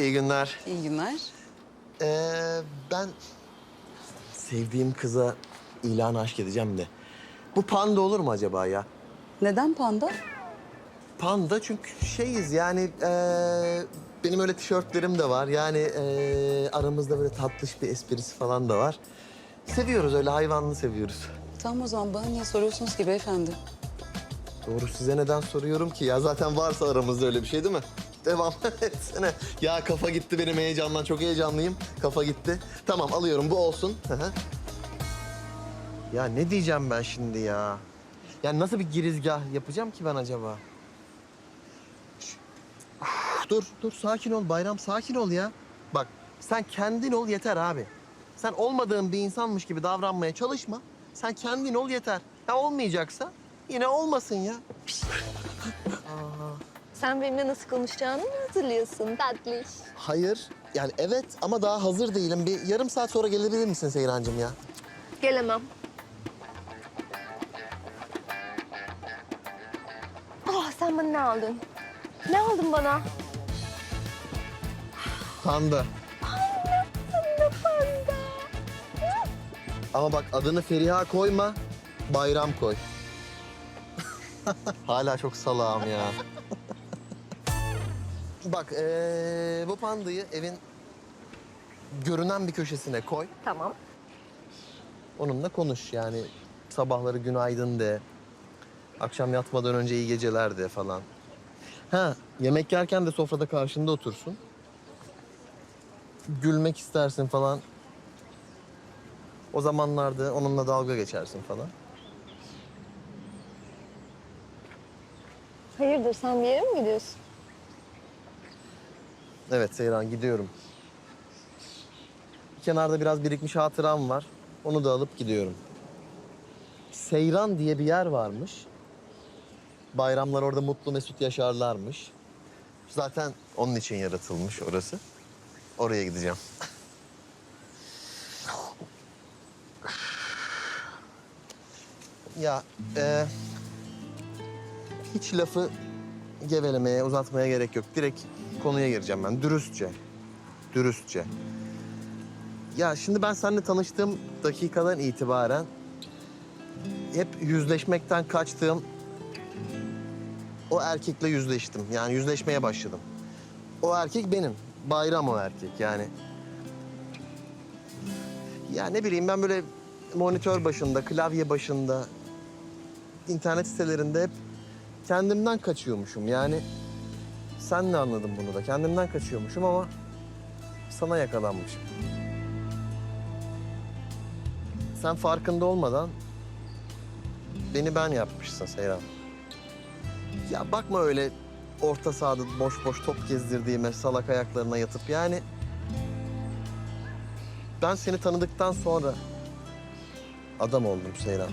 İyi günler. İyi günler. Ee, ben sevdiğim kıza ilan aşk edeceğim de. Bu panda olur mu acaba ya? Neden panda? Panda çünkü şeyiz yani ee, benim öyle tişörtlerim de var. Yani ee, aramızda böyle tatlış bir esprisi falan da var. Seviyoruz öyle hayvanlı seviyoruz. Tamam o zaman bana niye soruyorsunuz ki beyefendi? Doğru size neden soruyorum ki ya zaten varsa aramızda öyle bir şey değil mi? Devam etsene. Ya kafa gitti benim heyecandan çok heyecanlıyım. Kafa gitti. Tamam alıyorum bu olsun. Hı ya ne diyeceğim ben şimdi ya? Ya nasıl bir girizgah yapacağım ki ben acaba? Dur dur sakin ol Bayram sakin ol ya. Bak sen kendin ol yeter abi. Sen olmadığın bir insanmış gibi davranmaya çalışma. Sen kendin ol yeter. Ya olmayacaksa yine olmasın ya. Sen benimle nasıl konuşacağını mı hazırlıyorsun tatlış? Hayır. Yani evet ama daha hazır değilim. Bir yarım saat sonra gelebilir misin Seyrancığım ya? Gelemem. Ah sen bana ne aldın? Ne aldın bana? Panda. Panda panda. Ama bak adını Feriha koyma, Bayram koy. Hala çok salağım ya. Bak ee, bu pandayı evin görünen bir köşesine koy. Tamam. Onunla konuş yani sabahları günaydın de. Akşam yatmadan önce iyi geceler de falan. Ha yemek yerken de sofrada karşında otursun. Gülmek istersin falan. O zamanlarda onunla dalga geçersin falan. Hayırdır sen bir yere mi gidiyorsun? Evet Seyran gidiyorum. Kenarda biraz birikmiş hatıram var. Onu da alıp gidiyorum. Seyran diye bir yer varmış. Bayramlar orada mutlu mesut yaşarlarmış. Zaten onun için yaratılmış orası. Oraya gideceğim. ya e, hiç lafı gevelemeye, uzatmaya gerek yok. Direkt konuya gireceğim ben. Dürüstçe. Dürüstçe. Ya şimdi ben seninle tanıştığım dakikadan itibaren hep yüzleşmekten kaçtığım o erkekle yüzleştim. Yani yüzleşmeye başladım. O erkek benim. Bayram o erkek yani. Ya ne bileyim ben böyle monitör başında, klavye başında, internet sitelerinde hep kendimden kaçıyormuşum. Yani sen ne anladın bunu da? Kendimden kaçıyormuşum ama sana yakalanmışım. Sen farkında olmadan beni ben yapmışsın Seyran. Ya bakma öyle orta sahada boş boş top gezdirdiğime, salak ayaklarına yatıp yani... Ben seni tanıdıktan sonra adam oldum Seyran.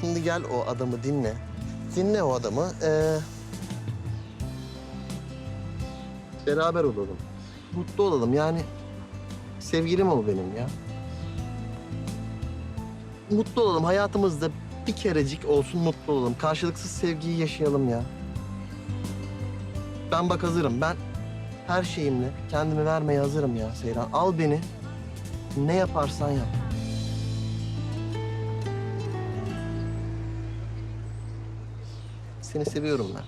Şimdi gel o adamı dinle. Dinle o adamı. Ee, beraber olalım. Mutlu olalım yani. Sevgilim ol benim ya. Mutlu olalım. Hayatımızda bir kerecik olsun mutlu olalım. Karşılıksız sevgiyi yaşayalım ya. Ben bak hazırım. Ben her şeyimle kendimi vermeye hazırım ya Seyran. Al beni. Ne yaparsan yap. Seni seviyorum ben.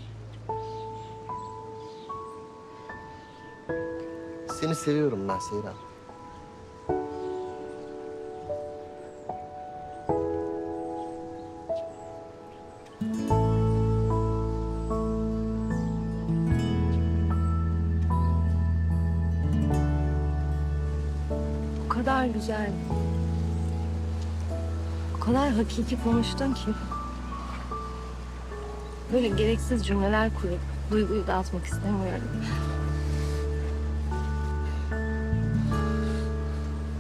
Seni seviyorum ben Seyran. O kadar güzel. O kadar hakiki konuştun ki. Böyle gereksiz cümleler kurup duyguyu dağıtmak istemiyorum.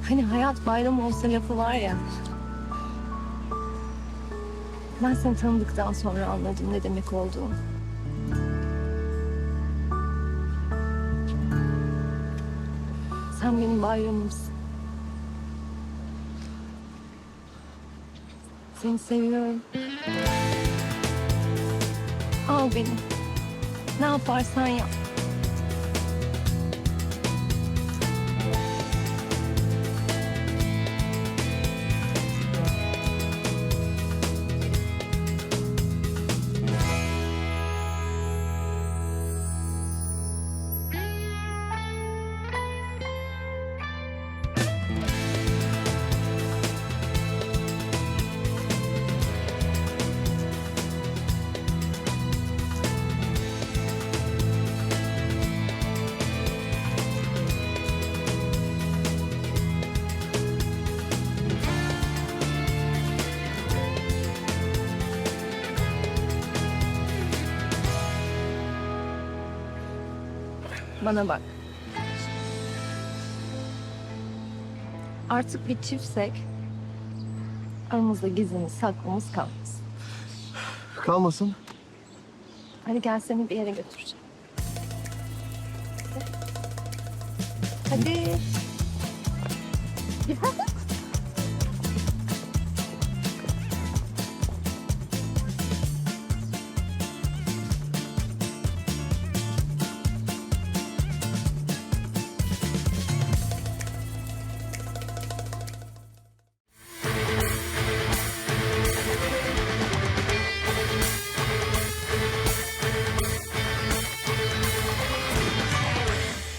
Hani hayat bayram olsa lafı var ya. Ben seni tanıdıktan sonra anladım ne demek olduğunu. Sen benim bayramımsın. Seni seviyorum. Al beni. Ne yaparsan yap. Bana bak. Artık bir çiftsek aramızda gizlimiz saklımız kalmaz. Kalmasın. Hadi gel seni bir yere götüreceğim. Hadi. Hadi.